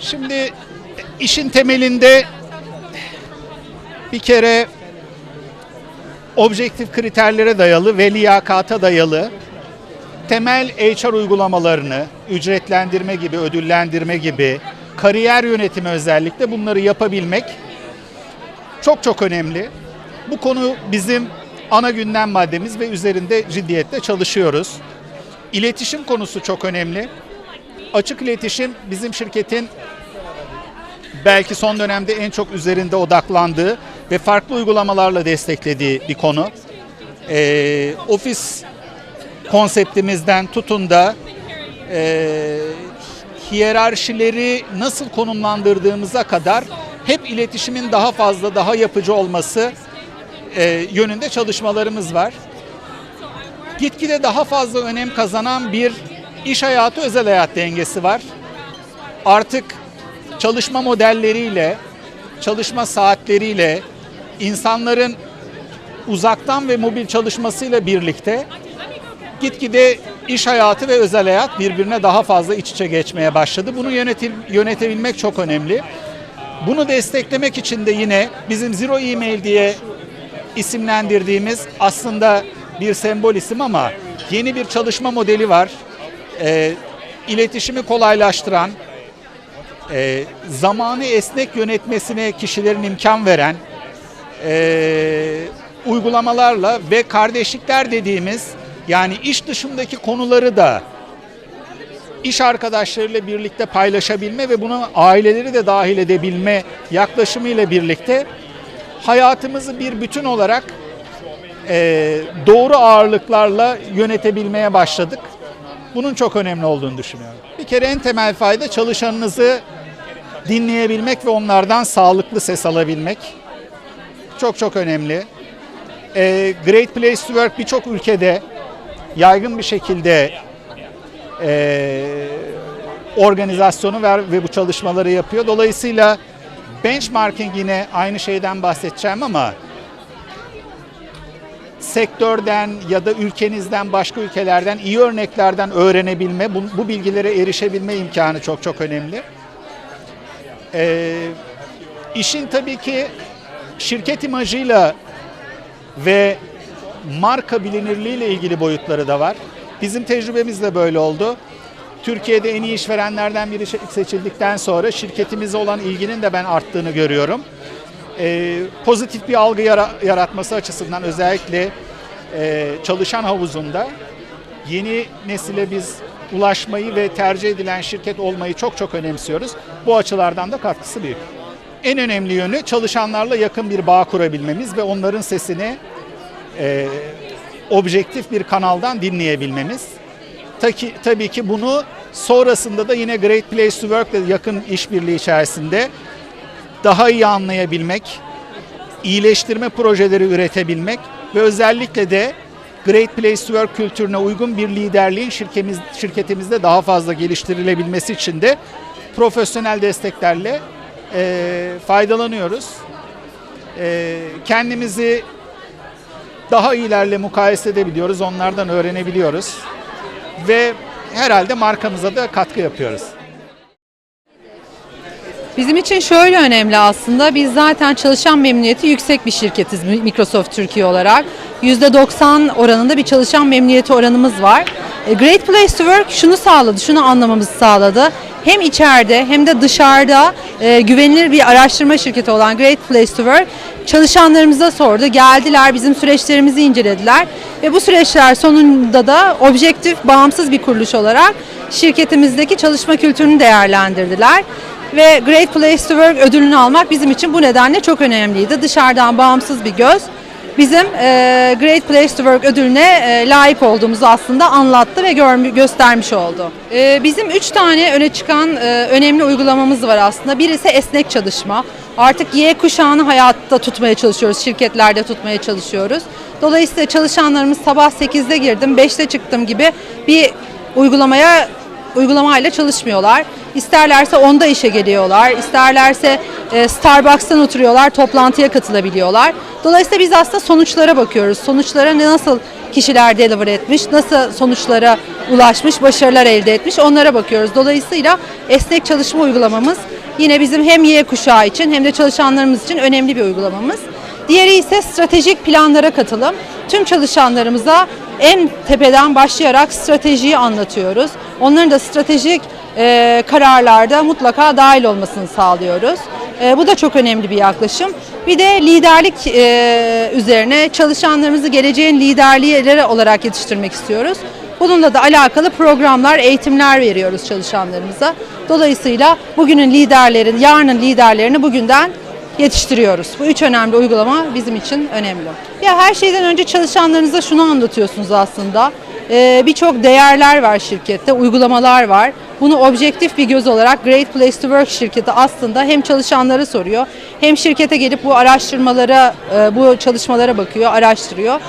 Şimdi işin temelinde bir kere objektif kriterlere dayalı ve liyakata dayalı temel HR uygulamalarını, ücretlendirme gibi, ödüllendirme gibi, kariyer yönetimi özellikle bunları yapabilmek çok çok önemli. Bu konu bizim ana gündem maddemiz ve üzerinde ciddiyetle çalışıyoruz. İletişim konusu çok önemli. Açık iletişim bizim şirketin belki son dönemde en çok üzerinde odaklandığı ve farklı uygulamalarla desteklediği bir konu. Ee, ofis konseptimizden tutun da e, hiyerarşileri nasıl konumlandırdığımıza kadar hep iletişimin daha fazla, daha yapıcı olması e, yönünde çalışmalarımız var. Gitgide daha fazla önem kazanan bir iş hayatı özel hayat dengesi var. Artık çalışma modelleriyle, çalışma saatleriyle, insanların uzaktan ve mobil çalışmasıyla birlikte gitgide iş hayatı ve özel hayat birbirine daha fazla iç içe geçmeye başladı. Bunu yönetil, yönetebilmek çok önemli. Bunu desteklemek için de yine bizim Zero Email diye isimlendirdiğimiz aslında bir sembol isim ama yeni bir çalışma modeli var. Ee, iletişimi kolaylaştıran, e, zamanı esnek yönetmesine kişilerin imkan veren e, uygulamalarla ve kardeşlikler dediğimiz yani iş dışındaki konuları da iş arkadaşlarıyla birlikte paylaşabilme ve buna aileleri de dahil edebilme yaklaşımıyla birlikte hayatımızı bir bütün olarak e, doğru ağırlıklarla yönetebilmeye başladık. Bunun çok önemli olduğunu düşünüyorum. Bir kere en temel fayda çalışanınızı dinleyebilmek ve onlardan sağlıklı ses alabilmek. Çok çok önemli. E, Great Place to Work birçok ülkede yaygın bir şekilde e, organizasyonu ver ve bu çalışmaları yapıyor. Dolayısıyla benchmarking yine aynı şeyden bahsedeceğim ama sektörden ya da ülkenizden başka ülkelerden iyi örneklerden öğrenebilme, bu, bu bilgilere erişebilme imkanı çok çok önemli. Ee, işin tabii ki şirket imajıyla ve marka bilinirliğiyle ilgili boyutları da var. Bizim tecrübemiz de böyle oldu. Türkiye'de en iyi işverenlerden biri seçildikten sonra şirketimize olan ilginin de ben arttığını görüyorum. Ee, pozitif bir algı yara- yaratması açısından özellikle e, çalışan havuzunda yeni nesile biz ulaşmayı ve tercih edilen şirket olmayı çok çok önemsiyoruz. Bu açılardan da katkısı büyük. En önemli yönü çalışanlarla yakın bir bağ kurabilmemiz ve onların sesini e, objektif bir kanaldan dinleyebilmemiz. Taki, tabii ki bunu sonrasında da yine Great Place to Work ile yakın işbirliği içerisinde daha iyi anlayabilmek, iyileştirme projeleri üretebilmek ve özellikle de Great Place to Work kültürüne uygun bir liderliğin şirketimiz, şirketimizde daha fazla geliştirilebilmesi için de profesyonel desteklerle e, faydalanıyoruz. E, kendimizi daha iyilerle mukayese edebiliyoruz, onlardan öğrenebiliyoruz ve herhalde markamıza da katkı yapıyoruz. Bizim için şöyle önemli aslında. Biz zaten çalışan memnuniyeti yüksek bir şirketiz Microsoft Türkiye olarak. %90 oranında bir çalışan memnuniyeti oranımız var. E, Great Place to Work şunu sağladı, şunu anlamamızı sağladı. Hem içeride hem de dışarıda e, güvenilir bir araştırma şirketi olan Great Place to Work çalışanlarımıza sordu. Geldiler, bizim süreçlerimizi incelediler ve bu süreçler sonunda da objektif, bağımsız bir kuruluş olarak şirketimizdeki çalışma kültürünü değerlendirdiler ve Great Place to Work ödülünü almak bizim için bu nedenle çok önemliydi. Dışarıdan bağımsız bir göz bizim e, Great Place to Work ödülüne e, layık olduğumuzu aslında anlattı ve görmü- göstermiş oldu. E, bizim üç tane öne çıkan e, önemli uygulamamız var aslında. Birisi esnek çalışma. Artık Y kuşağını hayatta tutmaya çalışıyoruz, şirketlerde tutmaya çalışıyoruz. Dolayısıyla çalışanlarımız sabah 8'de girdim, 5'te çıktım gibi bir uygulamaya uygulamayla çalışmıyorlar. İsterlerse onda işe geliyorlar, isterlerse e, Starbucks'tan oturuyorlar, toplantıya katılabiliyorlar. Dolayısıyla biz aslında sonuçlara bakıyoruz. Sonuçlara ne nasıl kişiler deliver etmiş, nasıl sonuçlara ulaşmış, başarılar elde etmiş onlara bakıyoruz. Dolayısıyla esnek çalışma uygulamamız Yine bizim hem Y kuşağı için hem de çalışanlarımız için önemli bir uygulamamız. Diğeri ise stratejik planlara katılım. Tüm çalışanlarımıza en tepeden başlayarak stratejiyi anlatıyoruz. Onların da stratejik e, kararlarda mutlaka dahil olmasını sağlıyoruz. E, bu da çok önemli bir yaklaşım. Bir de liderlik e, üzerine çalışanlarımızı geleceğin liderleri olarak yetiştirmek istiyoruz. Bununla da alakalı programlar, eğitimler veriyoruz çalışanlarımıza. Dolayısıyla bugünün liderlerin, yarının liderlerini bugünden yetiştiriyoruz. Bu üç önemli uygulama bizim için önemli. Ya her şeyden önce çalışanlarınıza şunu anlatıyorsunuz aslında. Ee, Birçok değerler var şirkette, uygulamalar var. Bunu objektif bir göz olarak Great Place to Work şirketi aslında hem çalışanlara soruyor, hem şirkete gelip bu araştırmalara, e, bu çalışmalara bakıyor, araştırıyor.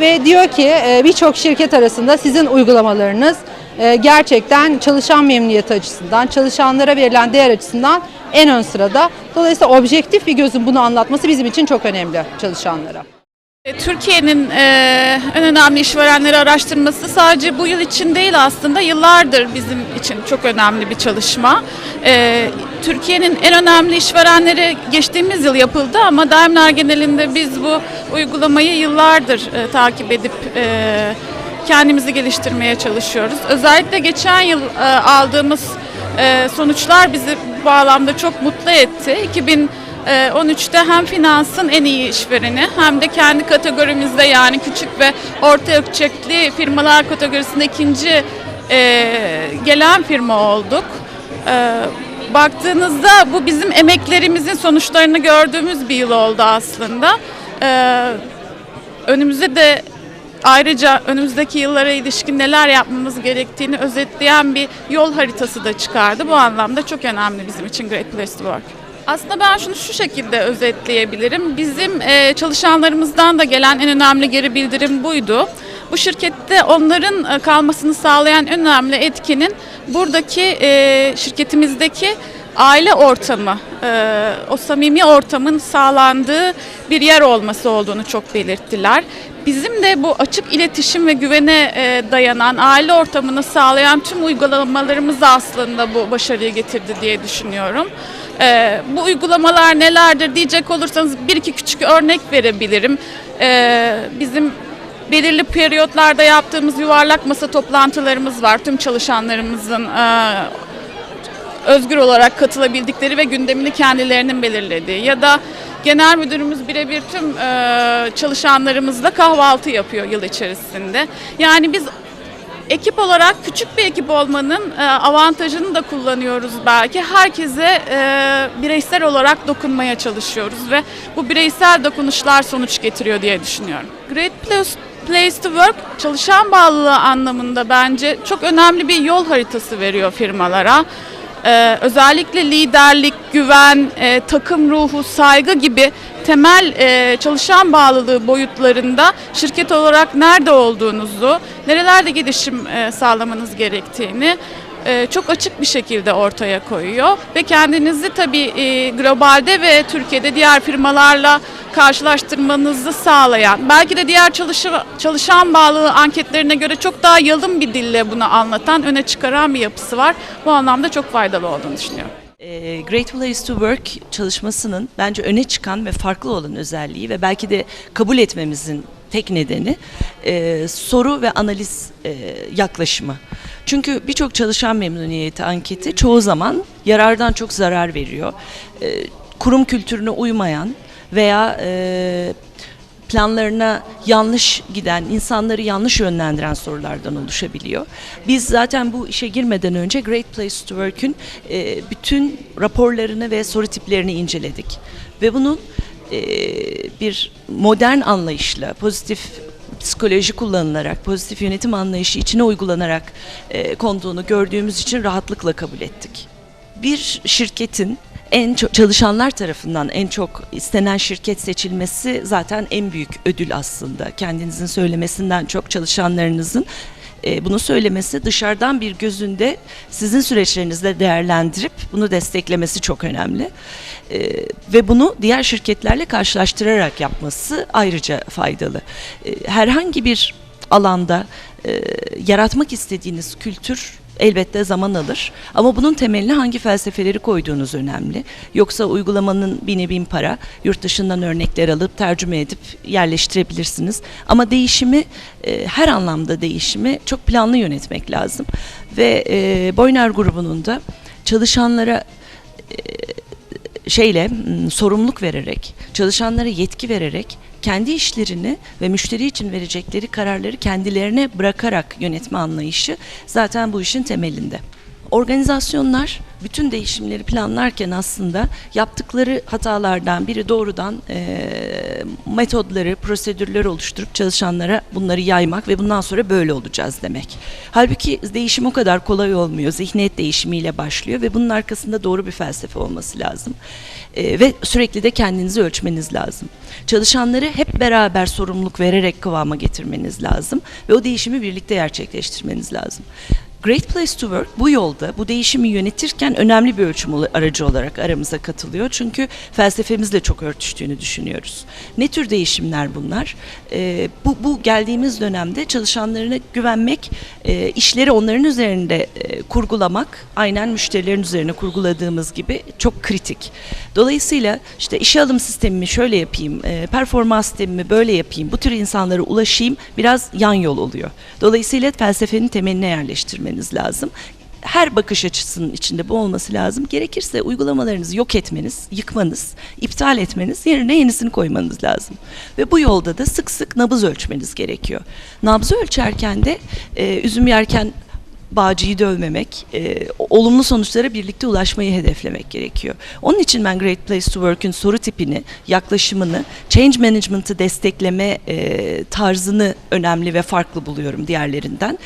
Ve diyor ki e, birçok şirket arasında sizin uygulamalarınız gerçekten çalışan memnuniyeti açısından, çalışanlara verilen değer açısından en ön sırada. Dolayısıyla objektif bir gözün bunu anlatması bizim için çok önemli çalışanlara. E, Türkiye'nin e, en önemli işverenleri araştırması sadece bu yıl için değil aslında yıllardır bizim için çok önemli bir çalışma. E, Türkiye'nin en önemli işverenleri geçtiğimiz yıl yapıldı ama Daimler genelinde biz bu uygulamayı yıllardır e, takip edip e, kendimizi geliştirmeye çalışıyoruz. Özellikle geçen yıl e, aldığımız e, sonuçlar bizi bu bağlamda çok mutlu etti. 2000 ee, 13'te hem finansın en iyi işvereni hem de kendi kategorimizde yani küçük ve orta ölçekli firmalar kategorisinde ikinci e, gelen firma olduk. Ee, baktığınızda bu bizim emeklerimizin sonuçlarını gördüğümüz bir yıl oldu aslında. Ee, önümüzde de ayrıca önümüzdeki yıllara ilişkin neler yapmamız gerektiğini özetleyen bir yol haritası da çıkardı. Bu anlamda çok önemli bizim için Great Place to Work. Aslında ben şunu şu şekilde özetleyebilirim. Bizim e, çalışanlarımızdan da gelen en önemli geri bildirim buydu. Bu şirkette onların e, kalmasını sağlayan önemli etkinin buradaki e, şirketimizdeki aile ortamı, e, o samimi ortamın sağlandığı bir yer olması olduğunu çok belirttiler. Bizim de bu açık iletişim ve güvene e, dayanan aile ortamını sağlayan tüm uygulamalarımız aslında bu başarıyı getirdi diye düşünüyorum. E, bu uygulamalar nelerdir diyecek olursanız bir iki küçük örnek verebilirim. E, bizim belirli periyotlarda yaptığımız yuvarlak masa toplantılarımız var. Tüm çalışanlarımızın e, özgür olarak katılabildikleri ve gündemini kendilerinin belirlediği ya da genel müdürümüz birebir tüm e, çalışanlarımızla kahvaltı yapıyor yıl içerisinde. Yani biz ekip olarak küçük bir ekip olmanın e, avantajını da kullanıyoruz belki. Herkese e, bireysel olarak dokunmaya çalışıyoruz ve bu bireysel dokunuşlar sonuç getiriyor diye düşünüyorum. Great Place Place to Work çalışan bağlılığı anlamında bence çok önemli bir yol haritası veriyor firmalara. Ee, özellikle liderlik, güven, e, takım ruhu, saygı gibi temel e, çalışan bağlılığı boyutlarında şirket olarak nerede olduğunuzu, nerelerde gelişim e, sağlamanız gerektiğini çok açık bir şekilde ortaya koyuyor ve kendinizi tabii e, globalde ve Türkiye'de diğer firmalarla karşılaştırmanızı sağlayan, belki de diğer çalışa- çalışan bağlılığı anketlerine göre çok daha yalın bir dille bunu anlatan, öne çıkaran bir yapısı var. Bu anlamda çok faydalı olduğunu düşünüyorum. Ee, Great Place to Work çalışmasının bence öne çıkan ve farklı olan özelliği ve belki de kabul etmemizin tek nedeni e, soru ve analiz e, yaklaşımı. Çünkü birçok çalışan memnuniyeti anketi çoğu zaman yarardan çok zarar veriyor. E, kurum kültürüne uymayan veya e, planlarına yanlış giden, insanları yanlış yönlendiren sorulardan oluşabiliyor. Biz zaten bu işe girmeden önce Great Place to Work'ün e, bütün raporlarını ve soru tiplerini inceledik. Ve bunun e, bir modern anlayışla, pozitif psikoloji kullanılarak, pozitif yönetim anlayışı içine uygulanarak e, konduğunu gördüğümüz için rahatlıkla kabul ettik. Bir şirketin en çok çalışanlar tarafından en çok istenen şirket seçilmesi zaten en büyük ödül aslında. Kendinizin söylemesinden çok çalışanlarınızın e, bunu söylemesi dışarıdan bir gözünde sizin süreçlerinizde değerlendirip bunu desteklemesi çok önemli. E, ve bunu diğer şirketlerle karşılaştırarak yapması ayrıca faydalı. E, herhangi bir alanda yaratmak istediğiniz kültür elbette zaman alır. Ama bunun temeline hangi felsefeleri koyduğunuz önemli. Yoksa uygulamanın bini bin para, yurt dışından örnekler alıp tercüme edip yerleştirebilirsiniz. Ama değişimi, e, her anlamda değişimi çok planlı yönetmek lazım. Ve e, Boyner grubunun da çalışanlara şeyle sorumluluk vererek, çalışanlara yetki vererek kendi işlerini ve müşteri için verecekleri kararları kendilerine bırakarak yönetme anlayışı zaten bu işin temelinde. Organizasyonlar bütün değişimleri planlarken aslında yaptıkları hatalardan biri doğrudan eee, metodları, prosedürleri oluşturup çalışanlara bunları yaymak ve bundan sonra böyle olacağız demek. Halbuki değişim o kadar kolay olmuyor. Zihniyet değişimiyle başlıyor ve bunun arkasında doğru bir felsefe olması lazım. Eee, ve sürekli de kendinizi ölçmeniz lazım. Çalışanları hep beraber sorumluluk vererek kıvama getirmeniz lazım ve o değişimi birlikte gerçekleştirmeniz lazım. Great Place to Work bu yolda bu değişimi yönetirken önemli bir ölçüm aracı olarak aramıza katılıyor. Çünkü felsefemizle çok örtüştüğünü düşünüyoruz. Ne tür değişimler bunlar? Ee, bu, bu geldiğimiz dönemde çalışanlarına güvenmek, e, işleri onların üzerinde e, kurgulamak, aynen müşterilerin üzerine kurguladığımız gibi çok kritik. Dolayısıyla işte işe alım sistemimi şöyle yapayım, e, performans sistemimi böyle yapayım, bu tür insanlara ulaşayım biraz yan yol oluyor. Dolayısıyla felsefenin temeline yerleştirmeniz lazım. Her bakış açısının içinde bu olması lazım. Gerekirse uygulamalarınızı yok etmeniz, yıkmanız, iptal etmeniz, yerine yenisini koymanız lazım. Ve bu yolda da sık sık nabız ölçmeniz gerekiyor. Nabzı ölçerken de e, üzüm yerken bağcıyı dövmemek, e, olumlu sonuçlara birlikte ulaşmayı hedeflemek gerekiyor. Onun için ben Great Place to Work'ün soru tipini, yaklaşımını, change management'ı destekleme e, tarzını önemli ve farklı buluyorum diğerlerinden.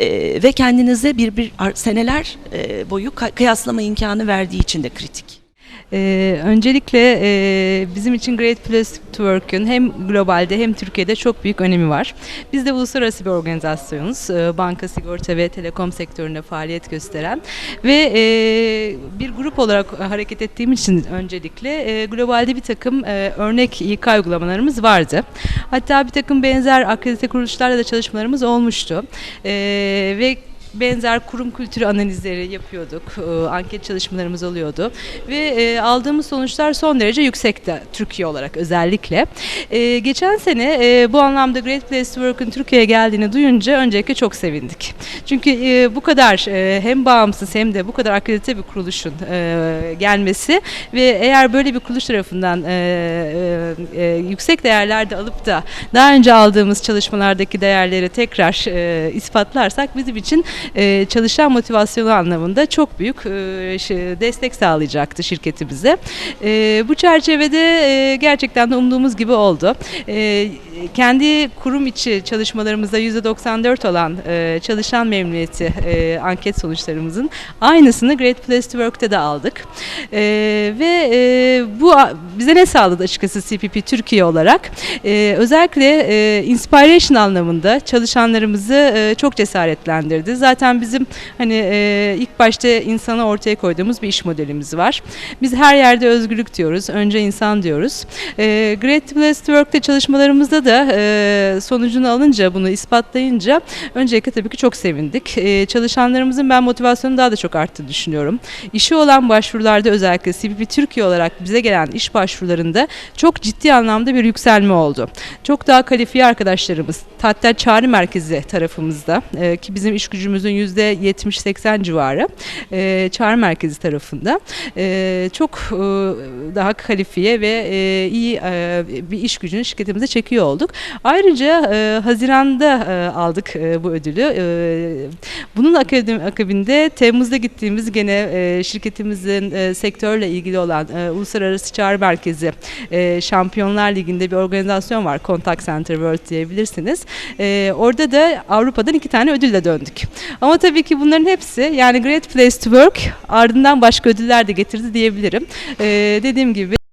E, ve kendinize bir bir seneler e, boyu kıyaslama imkanı verdiği için de kritik. Ee, öncelikle e, bizim için Great Place to Work'ün hem globalde hem Türkiye'de çok büyük önemi var. Biz de uluslararası bir organizasyonuz. Ee, banka, sigorta ve telekom sektöründe faaliyet gösteren ve e, bir grup olarak hareket ettiğim için öncelikle e, globalde bir takım e, örnek İK uygulamalarımız vardı. Hatta bir takım benzer akredite kuruluşlarla da çalışmalarımız olmuştu. E, ve benzer kurum kültürü analizleri yapıyorduk. Ee, Anket çalışmalarımız oluyordu. Ve e, aldığımız sonuçlar son derece yüksekti Türkiye olarak özellikle. E, geçen sene e, bu anlamda Great Place to Work'ın Türkiye'ye geldiğini duyunca öncelikle çok sevindik. Çünkü e, bu kadar e, hem bağımsız hem de bu kadar akredite bir kuruluşun e, gelmesi ve eğer böyle bir kuruluş tarafından e, e, e, yüksek değerler de alıp da daha önce aldığımız çalışmalardaki değerleri tekrar e, ispatlarsak bizim için e, çalışan motivasyonu anlamında çok büyük e, şey, destek sağlayacaktı şirketimize. E, bu çerçevede e, gerçekten de umduğumuz gibi oldu. E, kendi kurum içi çalışmalarımızda %94 olan e, çalışan memnuniyeti e, anket sonuçlarımızın aynısını Great Place to Work'te de aldık. E, ve e, bu bize ne sağladı açıkçası CPP Türkiye olarak? E, özellikle e, inspiration anlamında çalışanlarımızı e, çok cesaretlendirdi. Zaten bizim hani e, ilk başta insanı ortaya koyduğumuz bir iş modelimiz var. Biz her yerde özgürlük diyoruz, önce insan diyoruz. E, Great Place to Work'te çalışmalarımızda da e, sonucunu alınca, bunu ispatlayınca öncelikle tabii ki çok sevindik. E, çalışanlarımızın ben motivasyonu daha da çok arttığını düşünüyorum. İşi olan başvurularda özellikle CPP Türkiye olarak bize gelen iş başvurularında çok ciddi anlamda bir yükselme oldu. Çok daha kalifiye arkadaşlarımız, hatta çağrı merkezi tarafımızda e, ki bizim iş gücümüzün %70-80 civarı e, çağrı merkezi tarafında e, çok e, daha kalifiye ve e, iyi e, bir iş gücünü şirketimize çekiyor olduk. Ayrıca e, Haziran'da e, aldık e, bu ödülü. E, bunun akabinde, Temmuz'da gittiğimiz gene e, şirketimizin e, sektörle ilgili olan e, Uluslararası Çağrı Merkezi e, Şampiyonlar Ligi'nde bir organizasyon var. Contact Center World diyebilirsiniz. E, orada da Avrupa'dan iki tane ödülle döndük. Ama tabii ki bunların hepsi yani Great Place to Work ardından başka ödüller de getirdi diyebilirim. E, dediğim gibi